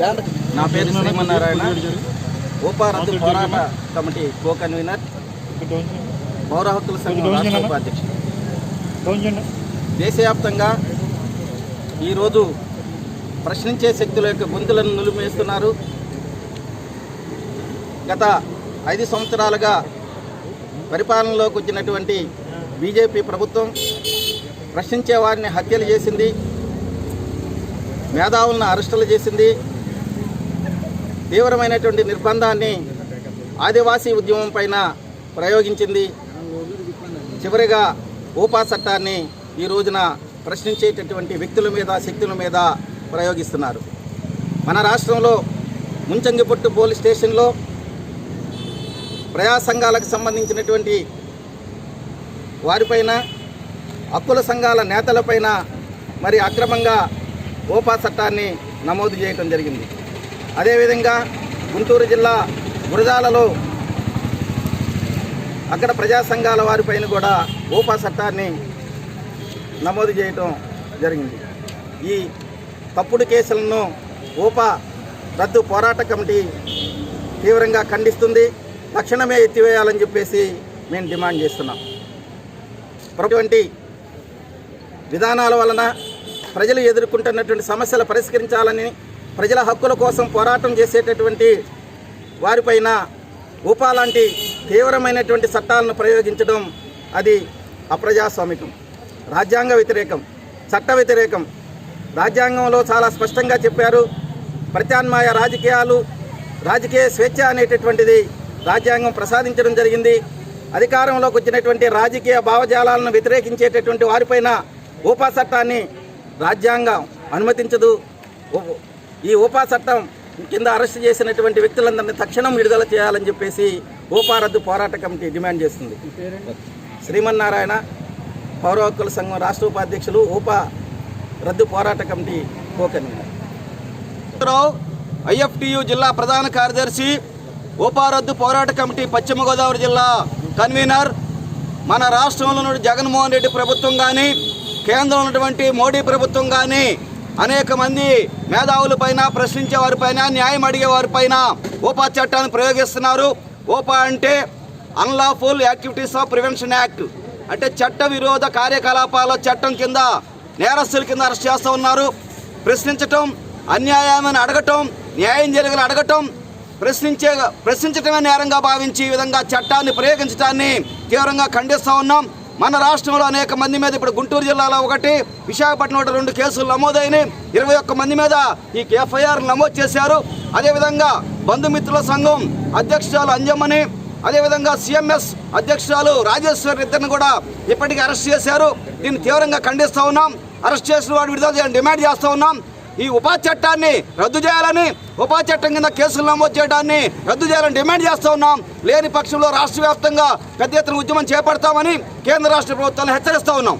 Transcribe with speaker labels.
Speaker 1: నా పేరు శ్రీమన్నారాయణ. ఉపరద్దు పోరాట కమిటీ కో కన్వీనర్ పౌర హక్కుల సంఘం రాష్ట్ర ఉపాధ్యక్షుడు. దేశవ్యాప్తంగా ఈరోజు ప్రశ్నించే శక్తుల యొక్క గొంతులను నులిమేస్తున్నారు. గత ఐదు సంవత్సరాలుగా పరిపాలనలోకి వచ్చినటువంటి బీజేపీ ప్రభుత్వం ప్రశ్నించే వారిని హత్యలు చేసింది. మేధావులను అరెస్టులు చేసింది. తీవ్రమైనటువంటి నిర్బంధాన్ని ఆదివాసీ ఉద్యమం పైన ప్రయోగించింది. చివరిగా ఊపా చట్టాన్ని ఈ రోజున ప్రశ్నించేటటువంటి వ్యక్తుల మీద శక్తుల మీద ప్రయోగిస్తున్నారు. మన రాష్ట్రంలో ముంచంగిపుట్టు పోలీస్ స్టేషన్లో ప్రజా సంఘాలకు సంబంధించినటువంటి వారిపైన హక్కుల సంఘాల నేతలపైన మరి అక్రమంగా ఓపా చట్టాన్ని నమోదు చేయడం జరిగింది. అదేవిధంగా గుంటూరు జిల్లా గురజాలలో అక్కడ ప్రజా సంఘాల వారిపైన కూడా ఓపా చట్టాన్ని నమోదు చేయటం జరిగింది. ఈ తప్పుడు కేసులను ఓపా రద్దు పోరాట కమిటీ తీవ్రంగా ఖండిస్తుంది. తక్షణమే ఎత్తివేయాలని చెప్పేసి మేము డిమాండ్ చేస్తున్నాం. అటువంటి విధానాల వలన ప్రజలు ఎదుర్కొంటున్నటువంటి సమస్యలు పరిష్కరించాలని ప్రజల హక్కుల కోసం పోరాటం చేసేటటువంటి వారిపైన ఉపా లాంటి తీవ్రమైనటువంటి చట్టాలను ప్రయోగించడం అది అప్రజాస్వామికం. రాజ్యాంగ వ్యతిరేకం చట్ట వ్యతిరేకం. రాజ్యాంగంలో చాలా స్పష్టంగా చెప్పారు ప్రత్యామ్నాయ రాజకీయాలు రాజకీయ స్వేచ్ఛ అనేటటువంటిది రాజ్యాంగం ప్రసాదించడం జరిగింది. అధికారంలోకి వచ్చినటువంటి రాజకీయ భావజాలాలను వ్యతిరేకించేటటువంటి వారిపైన ఊపా చట్టాన్ని రాజ్యాంగం అనుమతించదు. ఈ ఊపా చట్టం కింద అరెస్ట్ చేసినటువంటి వ్యక్తులందరినీ తక్షణం విడుదల చేయాలని చెప్పేసి ఊపా రద్దు పోరాట కమిటీ డిమాండ్ చేస్తుంది. శ్రీమన్నారాయణ పౌర హక్కుల సంఘం రాష్ట్ర ఉపాధ్యక్షులు ఊపా రద్దు పోరాట కమిటీ కోకన్వీనర్. ఐఎఫ్టియు జిల్లా ప్రధాన కార్యదర్శి ఓపారద్దు పోరాట కమిటీ పశ్చిమ గోదావరి జిల్లా కన్వీనర్. మన రాష్ట్రంలో ఉన్న జగన్మోహన్ రెడ్డి ప్రభుత్వం కానీ కేంద్రంలో ఉన్నటువంటి మోడీ ప్రభుత్వం కానీ అనేక మంది మేధావులపైన ప్రశ్నించే వారిపైన న్యాయం అడిగే వారిపైన ఓపా చట్టాన్ని ప్రయోగిస్తున్నారు. ఓపా అంటే unlawful activities of prevention act. అంటే చట్ట విరోధ కార్యకలాపాల చట్టం కింద నేరస్తుల కింద అరెస్ట్ చేస్తూ ఉన్నారు. ప్రశ్నించటం అన్యాయమని అడగటం న్యాయం జరిగిన అడగటం ప్రశ్నించే ప్రశ్నించటమే నేరంగా భావించి ఈ విధంగా చట్టాన్ని ప్రయోగించడాన్ని తీవ్రంగా ఖండిస్తూ ఉన్నాం. మన రాష్ట్రంలో అనేక మంది మీద ఇప్పుడు గుంటూరు జిల్లాలో ఒకటి విశాఖపట్నంలో రెండు కేసులు నమోదైనాయి. ఇరవై ఒక్క మంది మీద ఈ ఎఫ్ఐఆర్ నమోదు చేశారు. అదేవిధంగా బంధుమిత్రుల సంఘం అధ్యక్షురాలు అంజమ్మని అదేవిధంగా సిఎంఎస్ అధ్యక్షురాలు రాజేశ్వర్ ఇద్దరిని కూడా ఇప్పటికీ అరెస్ట్ చేశారు. దీన్ని తీవ్రంగా ఖండిస్తూ ఉన్నాం. అరెస్ట్ చేసిన వాడు విడుదల డిమాండ్ చేస్తూ ఉన్నాం. ఈ ఉపాధి చట్టాన్ని రద్దు చేయాలని ఉపాధి చట్టం కింద కేసులు నమోదు చేయడాన్ని రద్దు చేయాలని డిమాండ్ చేస్తూ ఉన్నాం. లేని పక్షంలో రాష్ట్ర వ్యాప్తంగా పెద్ద ఎత్తున ఉద్యమం చేపడతామని కేంద్ర రాష్ట్ర ప్రభుత్వాలను హెచ్చరిస్తూ ఉన్నాం.